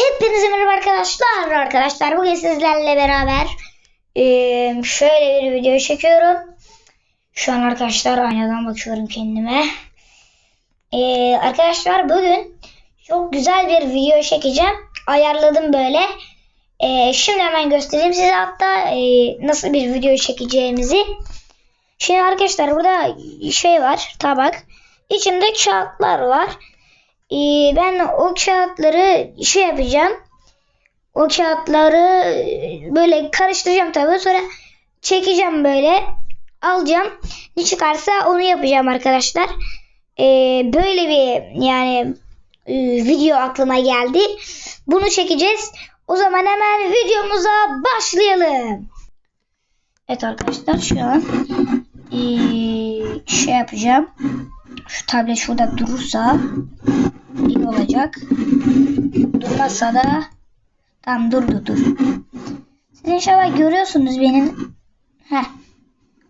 Hepinize merhaba arkadaşlar. Arkadaşlar bugün sizlerle beraber şöyle bir video çekiyorum. Şu an arkadaşlar aynadan bakıyorum kendime. Arkadaşlar bugün çok güzel bir video çekeceğim. Ayarladım böyle. Şimdi hemen göstereyim size hatta nasıl bir video çekeceğimizi. Şimdi arkadaşlar burada şey var tabak. İçinde kağıtlar var. Ee, ben o kağıtları şey yapacağım. O kağıtları e, böyle karıştıracağım tabii. Sonra çekeceğim böyle. Alacağım. Ne çıkarsa onu yapacağım arkadaşlar. Ee, böyle bir yani e, video aklıma geldi. Bunu çekeceğiz. O zaman hemen videomuza başlayalım. Evet arkadaşlar şu an e, şey yapacağım. Şu tablet şurada durursa iyi olacak. Durmazsa da tam durdu dur. Siz inşallah görüyorsunuz benim. Heh.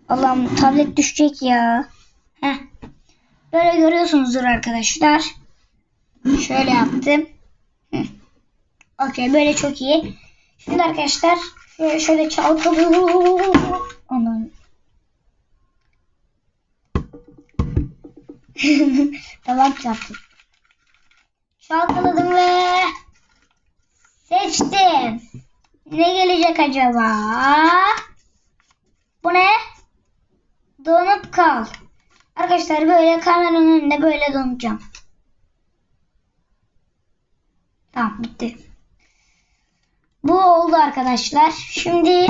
Allah'ım tablet düşecek ya. Heh. Böyle görüyorsunuzdur arkadaşlar. Şöyle yaptım. Okey böyle çok iyi. Şimdi arkadaşlar şöyle, şöyle çalkalıyorum. Onun tamam çarptım. Çalkaladım ve seçtim. Ne gelecek acaba? Bu ne? Donup kal. Arkadaşlar böyle kameranın önünde böyle donacağım. Tamam bitti. Bu oldu arkadaşlar. Şimdi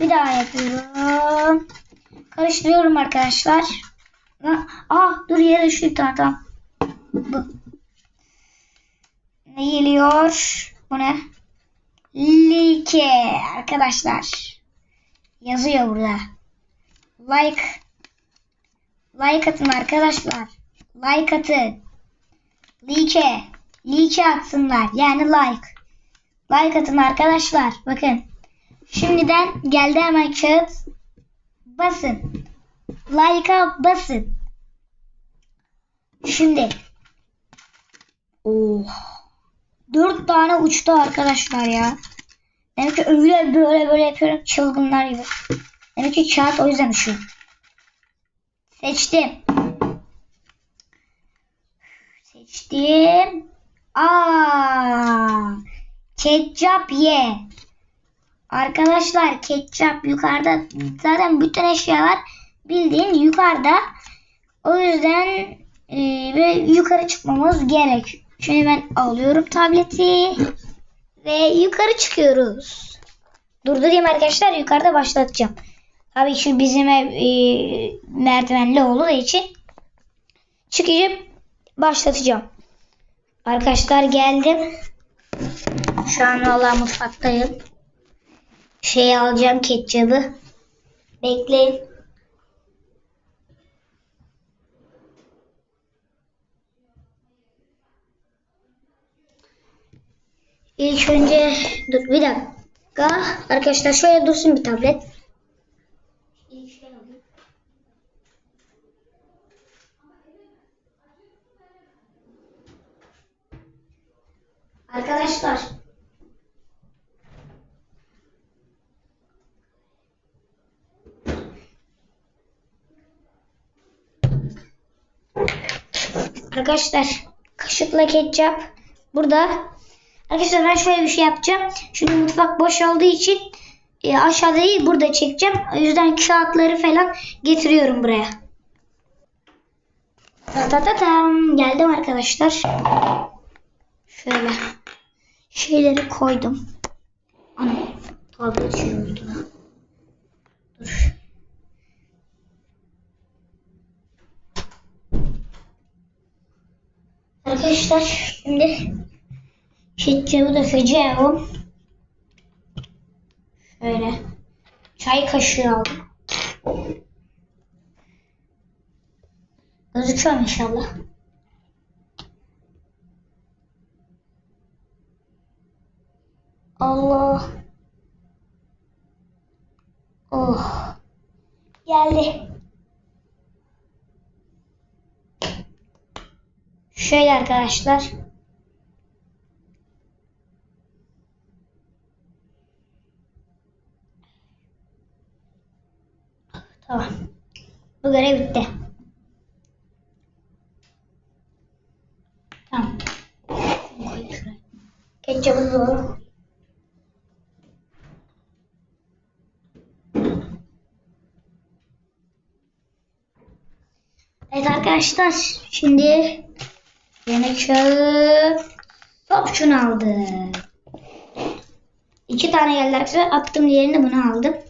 bir daha yapıyorum. Karıştırıyorum arkadaşlar. Ah dur yere düştü tamam. tamam. Bu. Ne geliyor? Bu ne? Like arkadaşlar. Yazıyor burada. Like. Like atın arkadaşlar. Like atın. Like. Like atsınlar. Yani like. Like atın arkadaşlar. Bakın. Şimdiden geldi hemen kağıt. Basın. Like'a basın. Şimdi. Oh. Dört tane uçtu arkadaşlar ya. Demek ki öyle böyle böyle yapıyorum çılgınlar gibi. Demek ki kağıt o yüzden uçuyor. Seçtim. Seçtim. Aa, ketçap ye. Arkadaşlar ketçap yukarıda zaten bütün eşyalar bildiğin yukarıda. O yüzden e, ve yukarı çıkmamız gerek. Şimdi ben alıyorum tableti ve yukarı çıkıyoruz. Durdurayım arkadaşlar yukarıda başlatacağım. Tabii şu bizim ev e, merdivenli olduğu için çıkacağım başlatacağım. Arkadaşlar geldim. Şu an valla mutfaktayım. Şey alacağım ketçabı. Bekleyin. İlk önce dur bir dakika. Arkadaşlar şöyle dursun bir tablet. Arkadaşlar Arkadaşlar kaşıkla ketçap burada. Arkadaşlar ben şöyle bir şey yapacağım. Şimdi mutfak boş olduğu için e, aşağıda değil burada çekeceğim. O yüzden kağıtları falan getiriyorum buraya. Ta ta ta tam. Geldim arkadaşlar. Şöyle şeyleri koydum. Ana tablet oldu. Dur. Arkadaşlar şimdi ketçabı dökeceğim. Şöyle çay kaşığı aldım. Gözüküyor inşallah? Allah. Oh. Geldi. Şöyle arkadaşlar. Tamam. Bu görev bitti. Tamam. Ketçabı doğru. Evet arkadaşlar şimdi yemek şağı topçunu aldık. İki tane geldi arkadaşlar. Attım diğerini bunu aldım.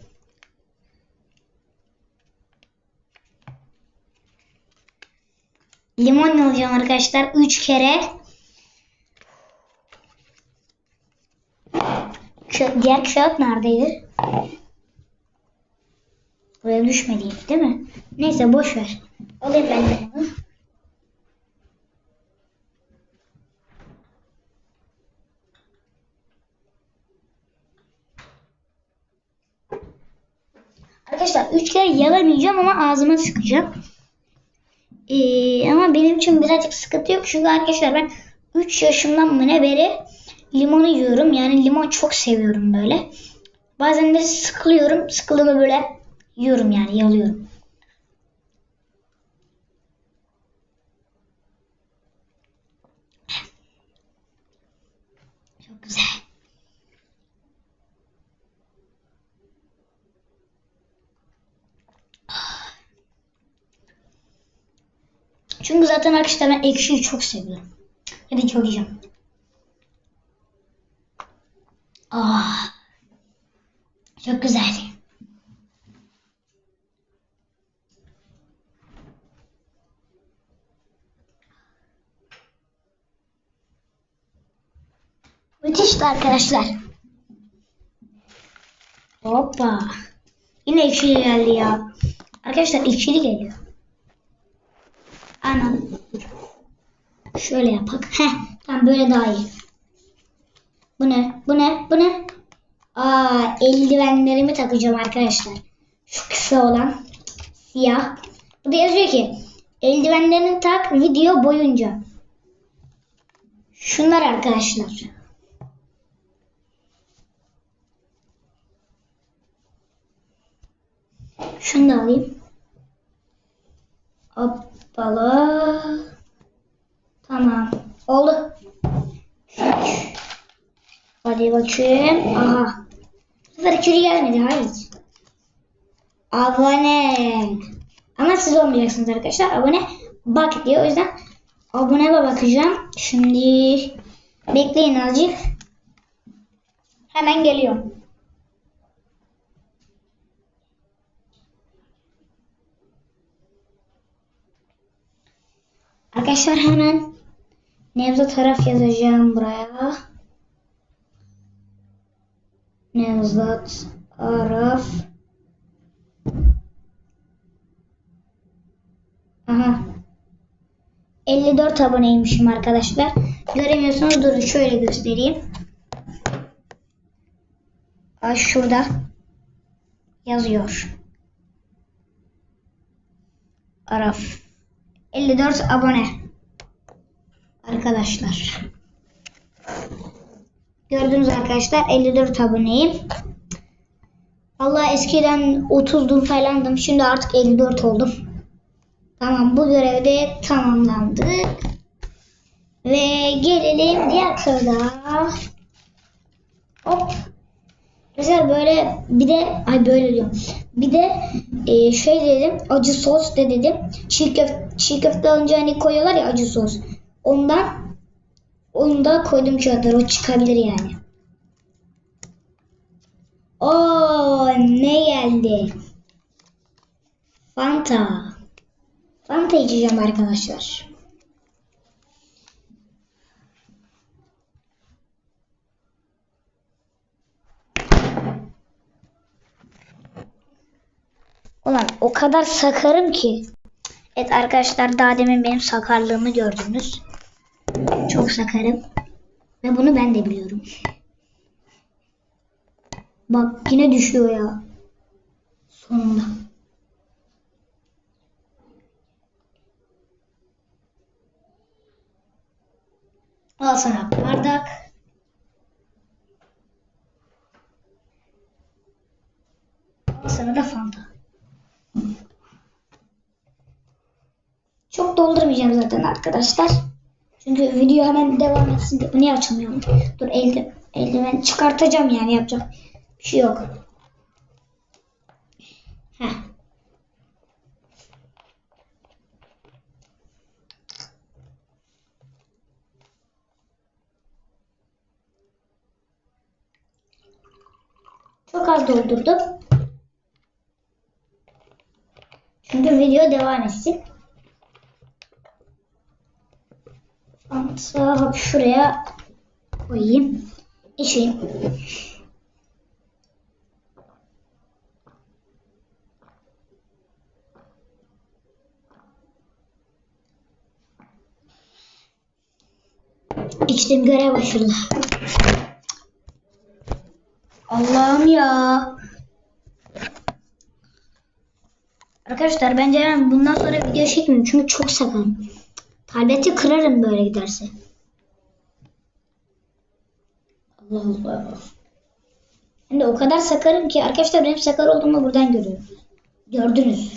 Limon alacağım arkadaşlar. Üç kere. Şu diğer kağıt neredeydi? Buraya düşmediydi değil mi? Neyse boş ver. Alayım ben de. Arkadaşlar üç kere yalamayacağım ama ağzıma sıkacağım. Ee, ama benim için birazcık sıkıntı yok. Çünkü arkadaşlar ben 3 yaşımdan mı ne beri limonu yiyorum. Yani limon çok seviyorum böyle. Bazen de sıkılıyorum. Sıkıldığımda böyle yiyorum yani yalıyorum. Çok güzel. Çünkü zaten arkadaşlar ben ekşiyi çok seviyorum. Hadi yiyeceğim. Ah. Çok güzel. Müthişti arkadaşlar. Hoppa. Yine ekşili geldi ya. Arkadaşlar ekşili geliyor. Anam. Şöyle yapak. Heh, tamam böyle daha iyi. Bu ne? Bu ne? Bu ne? Aa, eldivenlerimi takacağım arkadaşlar. Şu kısa olan siyah. Burada yazıyor ki eldivenlerini tak video boyunca. Şunlar arkadaşlar. Şunu da alayım. Hoppala. Tamam. Oldu. Hadi bakayım. Aha. Bu sefer içeri gelmedi. Hayır. Abone. Ama siz olmayacaksınız arkadaşlar. Abone bak diyor. O yüzden aboneye bakacağım. Şimdi bekleyin azıcık. Hemen geliyorum. Arkadaşlar hemen Nevzat taraf yazacağım buraya. Nevzat Araf. Aha. 54 aboneymişim arkadaşlar. Göremiyorsanız durun şöyle göstereyim. Aa, şurada yazıyor. Araf. 54 abone. Arkadaşlar. Gördünüz arkadaşlar 54 aboneyim. Allah eskiden 30'dum falandım. Şimdi artık 54 oldum. Tamam bu görevde tamamlandı. Ve gelelim diğer sırada. Hop. Mesela böyle bir de ay böyle diyorum. Bir de e, şey dedim acı sos de dedim. Çiğ köfte, çiğ köfte alınca hani koyuyorlar ya acı sos. Ondan onu da koydum kağıtlara. O çıkabilir yani. Oo ne geldi? Fanta. Fanta içeceğim arkadaşlar. Ulan o kadar sakarım ki. Evet arkadaşlar daha demin benim sakarlığımı gördünüz çok sakarım. Ve bunu ben de biliyorum. Bak yine düşüyor ya. Sonunda. Al sana bardak. Al sana da fanta. Çok doldurmayacağım zaten arkadaşlar. Çünkü video hemen devam etsin diye. Niye açamıyorum? Dur elde, eldiven çıkartacağım yani yapacak bir şey yok. Heh. Çok az doldurdum. Çünkü video devam etsin. Hatta hop şuraya koyayım. İçeyim. İçtim görev başladı. Allah'ım ya. Arkadaşlar bence ben bundan sonra video çekmeyeyim çünkü çok sakarım. Tableti kırarım böyle giderse. Allah Allah. Ben de o kadar sakarım ki arkadaşlar benim sakar olduğumu buradan görüyorum. Gördünüz.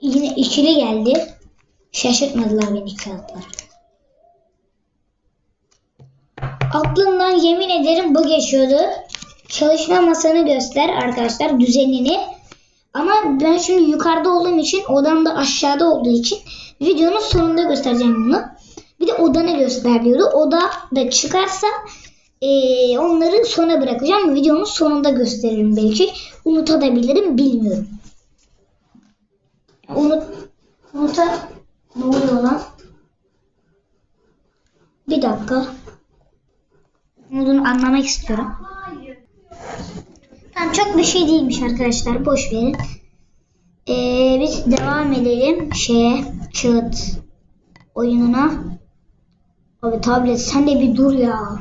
Yine ikili geldi. Şaşırtmadılar beni kağıtlar. Aklımdan yemin ederim bu geçiyordu. Çalışma masanı göster arkadaşlar düzenini. Ama ben şimdi yukarıda olduğum için odam da aşağıda olduğu için videonun sonunda göstereceğim bunu. Bir de odanı göster diyordu. Oda da çıkarsa eee, onları sona bırakacağım. Videonun sonunda gösteririm belki. Unutabilirim bilmiyorum. Unut, unuta ne oluyor lan? Bir dakika. Olduğunu anlamak istiyorum. Tamam çok bir şey değilmiş arkadaşlar. Boş verin. Ee, biz devam edelim şeye kağıt oyununa. Abi tablet sen de bir dur ya.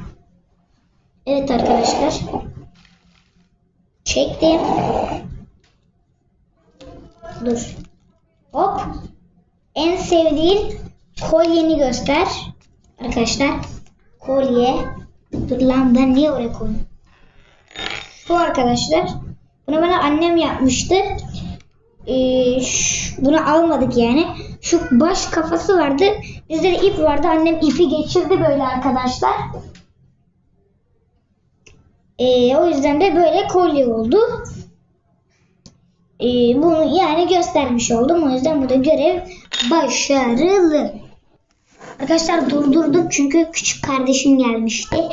Evet arkadaşlar. Çektim. Dur. Hop. En sevdiğin kolyeni göster. Arkadaşlar. Kolye. Dur lan ben niye oraya koydum? Bu arkadaşlar. Bunu bana annem yapmıştı. Ee, bunu almadık yani. Şu baş kafası vardı. Bizde de ip vardı. Annem ipi geçirdi böyle arkadaşlar. Ee, o yüzden de böyle kolye oldu. Ee, bunu yani göstermiş oldum. O yüzden bu da görev başarılı. Arkadaşlar durdurdum çünkü küçük kardeşim gelmişti.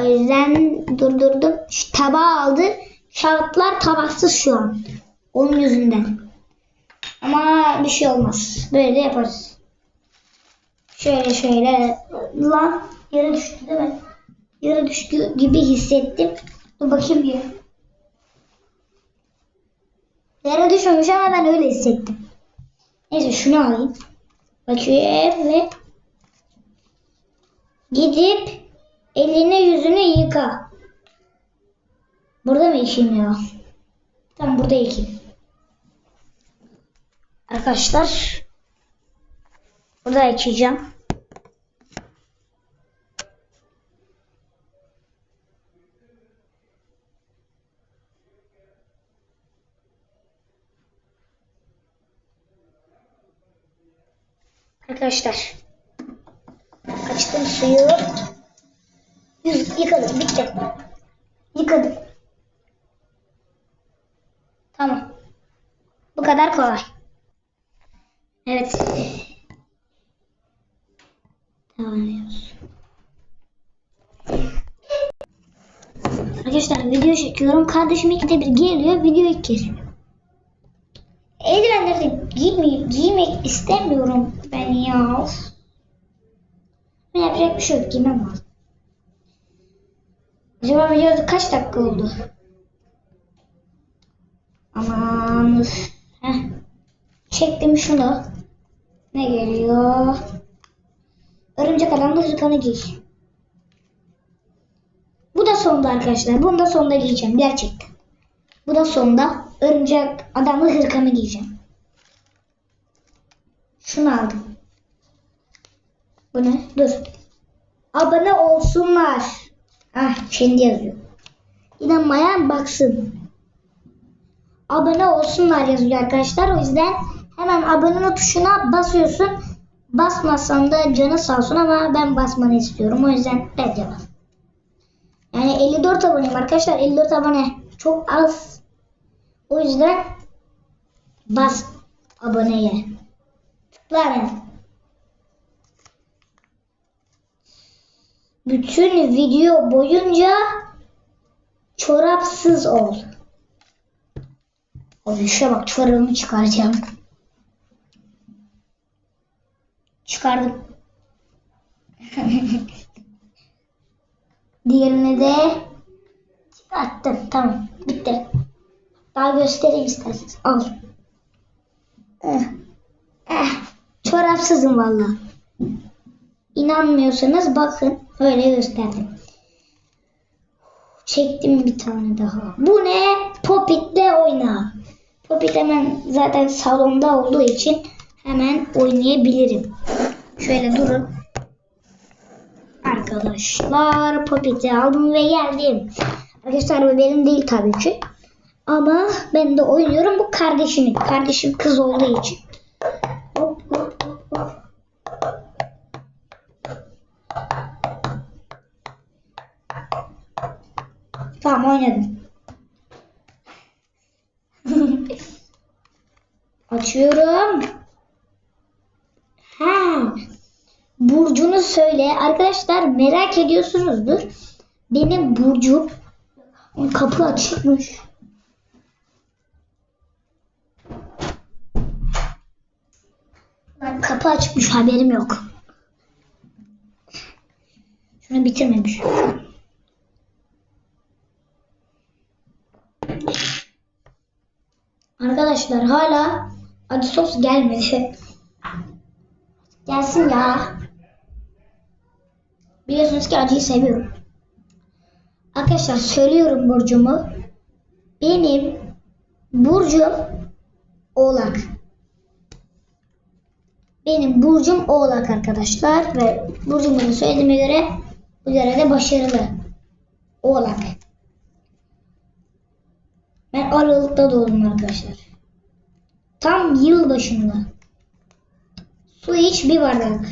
O yüzden durdurdum. Şu tabağı aldı. Kağıtlar tabaksız şu an. Onun yüzünden. Ama bir şey olmaz. Böyle de yaparız. Şöyle şöyle. Lan yere düştü değil mi? Yere düştü gibi hissettim. Dur bakayım bir. Yere düşmemiş ama ben öyle hissettim. Neyse şunu alayım. Bakayım ve gidip elini yüzünü yıka. Burada mı yıkayayım ya? Tamam burada yıkayayım. Arkadaşlar burada yıkayacağım. Arkadaşlar açtım suyu. Yüz yıkadım bitti. Yıkadım. Tamam. Bu kadar kolay. Evet. Devam ediyoruz. Arkadaşlar video çekiyorum. Kardeşim ikide bir geliyor. Video ilk kez. Eldivenleri de giymek, giymek istemiyorum ben ya. Ben yapacak bir şey yok. Giymem lazım. Acaba video kaç dakika oldu? Aman. Heh. Çektim şunu. Ne geliyor? Örümcek adamlı hırkanı giy. Bu da sonda arkadaşlar. Bunu da sonda giyeceğim gerçekten. Bu da sonda örümcek adamlı hırkanı giyeceğim. Şunu aldım. Bu ne? Dur. Abone olsunlar. Ah şimdi yazıyor. İnanmayan baksın. Abone olsunlar yazıyor arkadaşlar. O yüzden hemen abone tuşuna basıyorsun. Basmazsan da canı sağ olsun ama ben basmanı istiyorum. O yüzden bence bas. Yani 54 aboneyim arkadaşlar. 54 abone çok az. O yüzden bas aboneye. Tıkla. Bütün video boyunca çorapsız ol. O işe bak çorabımı çıkaracağım. Çıkardım. Diğerini de çıkarttım. Tamam. Bitti. Daha göstereyim isterseniz. Al. Eh. Eh. Çorapsızım valla. İnanmıyorsanız bakın. Öyle gösterdim. Çektim bir tane daha. Bu ne? Popit'te oyna. Popit hemen zaten salonda olduğu için hemen oynayabilirim. Şöyle durun. Arkadaşlar Popit'i aldım ve geldim. Arkadaşlar bu benim değil tabii ki. Ama ben de oynuyorum. Bu kardeşimin. Kardeşim kız olduğu için. Hop hop hop hop. Tamam oynadım. Açıyorum. Ha. Burcunu söyle. Arkadaşlar merak ediyorsunuzdur. Benim burcum kapı açıkmış. Kapı açıkmış haberim yok. Şunu bitirmemiş. Arkadaşlar hala acı sos gelmedi. Gelsin ya. Biliyorsunuz ki acıyı seviyorum. Arkadaşlar söylüyorum burcumu. Benim burcum oğlak. Benim burcum oğlak arkadaşlar ve burcumu söylediğime göre bu görevde başarılı. Oğlak. Ben Aralık'ta doğdum arkadaşlar. Tam yıl başında. Su iç bir bardak.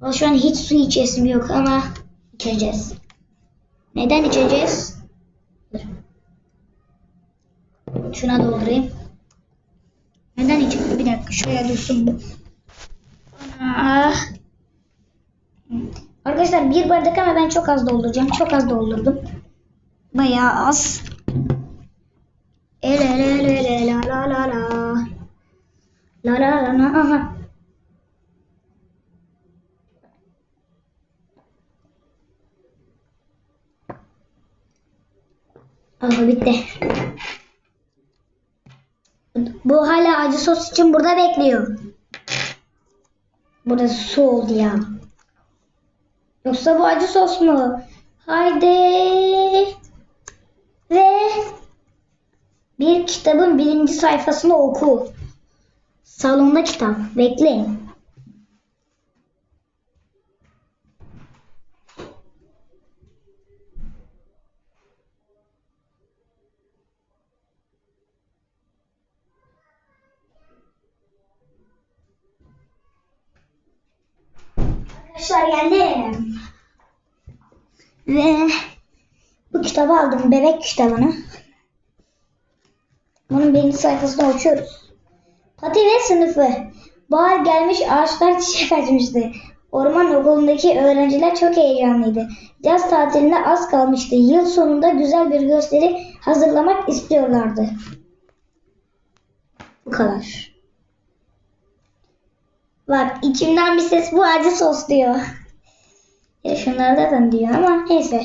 Ama şu an hiç su içesim yok ama içeceğiz. Neden içeceğiz? Şuna doldurayım. Neden içeceğiz? Bir dakika şöyle dursun. Arkadaşlar bir bardak ama ben çok az dolduracağım. Çok az doldurdum. Bayağı az. Ele le le le la la la la. La la la la aha. Aha bitti. Bu hala acı sos için burada bekliyor. Burada su oldu ya. Yoksa bu acı sos mu? Haydi. Ve bir kitabın birinci sayfasını oku. Salonda kitap. Bekleyin. Arkadaşlar geldim. Ve bu kitabı aldım. Bebek kitabını. Bunun birinci sayfasını açıyoruz. Pati ve sınıfı. Bahar gelmiş ağaçlar çiçek açmıştı. Orman okulundaki öğrenciler çok heyecanlıydı. Yaz tatiline az kalmıştı. Yıl sonunda güzel bir gösteri hazırlamak istiyorlardı. Bu kadar. Bak içimden bir ses bu acı sos diyor. Ya şunlarda da diyor ama neyse.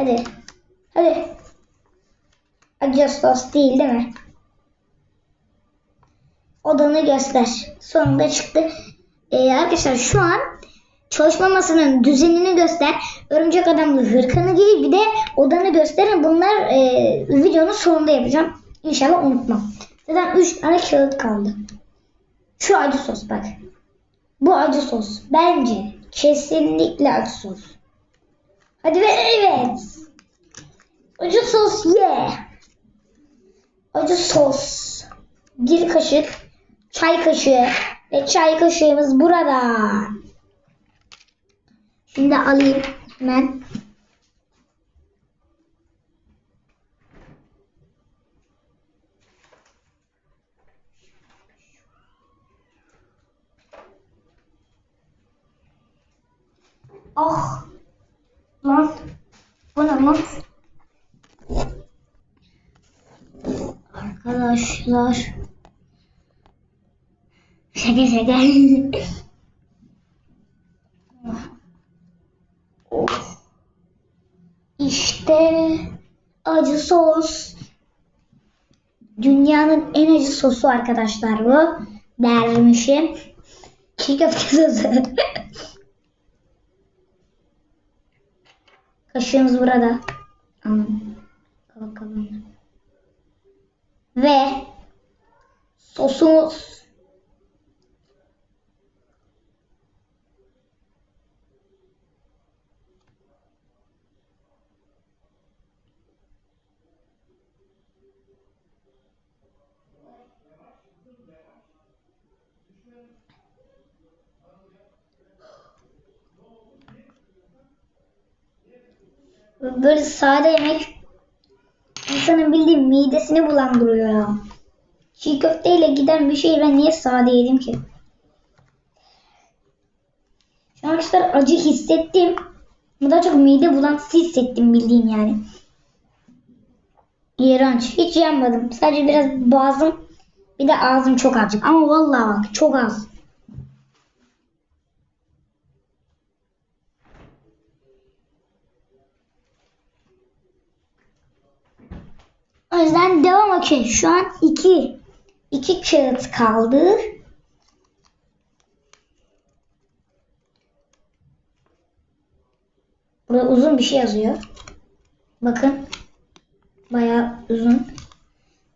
Hadi. Hadi. Acı sos değil değil mi? Odanı göster. Sonunda çıktı. Ee, arkadaşlar şu an çalışma masasının düzenini göster. Örümcek adamlı hırkanı giy. Bir de odanı gösterin. Bunlar e, videonun sonunda yapacağım. İnşallah unutmam. Zaten 3 tane kağıt kaldı. Şu acı sos bak. Bu acı sos. Bence kesinlikle acı sos. Hadi ver evet. Acı sos ye. Acı sos. Bir kaşık çay kaşığı ve çay kaşığımız burada. Şimdi alayım hemen. Ah. Lan? Arkadaşlar. Şaka şaka. İşte acı sos. Dünyanın en acı sosu arkadaşlar bu. Dermişim. Çiğ köfte sosu. Kaşığımız burada. Bakalım. Ve sosumuz. Böyle sade yemek insanın bildiğin midesini bulandırıyor ya. Çiğ köfteyle giden bir şeyi ben niye sade yedim ki? Şu an arkadaşlar acı hissettim. Ama daha çok mide bulantısı hissettim bildiğin yani. İğrenç. Hiç yanmadım. Sadece biraz boğazım bir de ağzım çok azıcık. Ama vallahi bak çok az. O okey. Şu an iki, iki kağıt kaldı. Burada uzun bir şey yazıyor. Bakın. Bayağı uzun.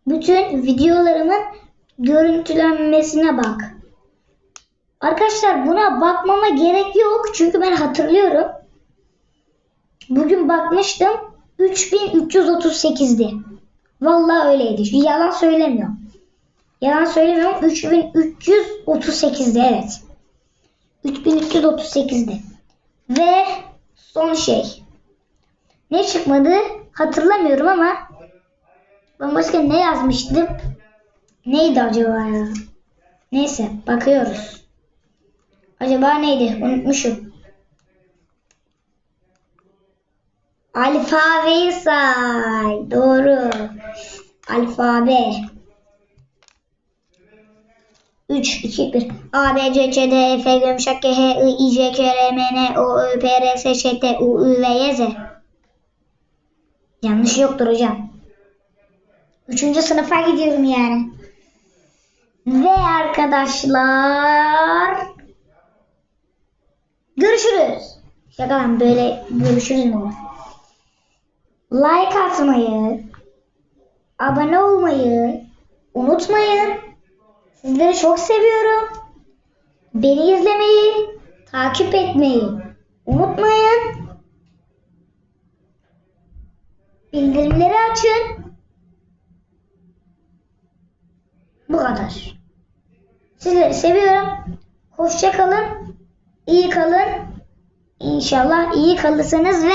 Bütün videolarımın görüntülenmesine bak. Arkadaşlar buna bakmama gerek yok. Çünkü ben hatırlıyorum. Bugün bakmıştım. 3338'di. Vallahi öyleydi. Yalan söylemiyorum. Yalan söylemiyorum. 3338'di evet. 3338'di. Ve son şey. Ne çıkmadı hatırlamıyorum ama ben başka ne yazmıştım? Neydi acaba ya? Neyse bakıyoruz. Acaba neydi? Unutmuşum. Alfabeyi say. Doğru. Alfabe. 3, 2, 1. A, B, C, C, D, E, F, G, yumuşak G, H, I, I, J, K, L, M, N, O, Ö, P, R, S, Ş, T, U, Ü ve Y, Z. Yanlış yoktur hocam. Üçüncü sınıfa gidiyorum yani. Ve arkadaşlar görüşürüz. Şaka lan böyle görüşürüz mü? Like atmayı, abone olmayı unutmayın. Sizleri çok seviyorum. Beni izlemeyi, takip etmeyi unutmayın. Bildirimleri açın. Bu kadar. Sizleri seviyorum. Hoşça kalın. İyi kalın. İnşallah iyi kalırsınız ve